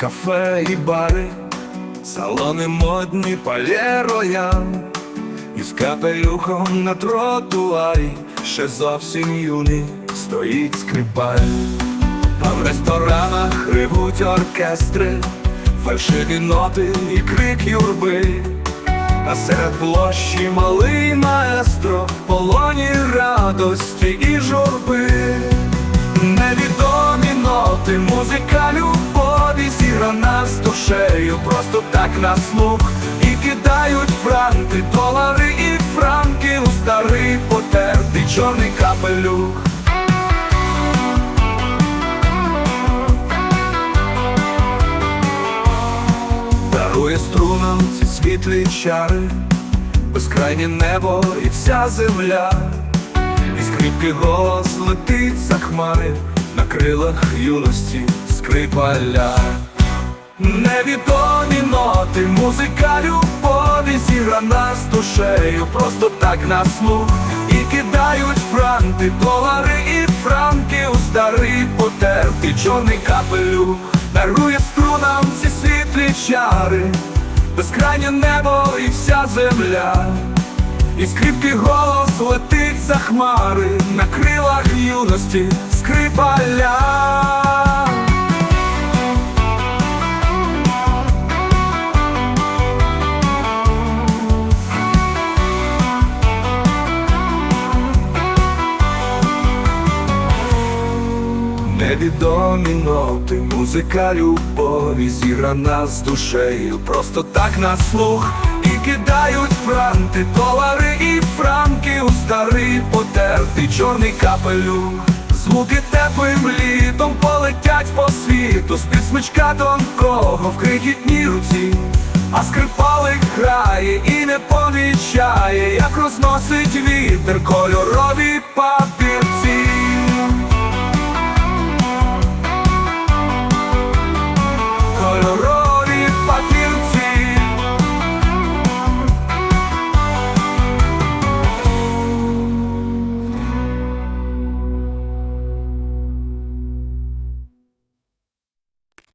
кафе і бари, салони модні, палє роял, із капелюхом на тротуарі, ще зовсім юний стоїть скрипаль. А в ресторанах ревуть оркестри, фальшиві ноти і крик юрби, а серед площі малий маестро, полоні радості і журби. Невідомі ноти, музика душею, просто так на слух І кидають франки, долари і франки у старий потертий чорний капелюх. Дарує струнам ці світлі чари, безкрайнє небо і вся земля. І скрипки голос летить за хмари на крилах юності скрипаля. Невідомі ноти, музика любові зіграна з душею, просто так на слух І кидають франти, долари і франки у старий потертий чорний капелюх Дарує струнам ці світлі чари, безкрайнє небо і вся земля. І скрипки голос летить за хмари на крилах юності скрипаля. Невідомі ноти, музика любові зіграна з душею, просто так на слух. І кидають франти, долари і франки у старий потертий чорний капелюх. Звуки теплим літом полетять по світу, з смичка тонкого в крихітній руці, а скрипалик грає і не помічає, як розносить вітер кольоровий папір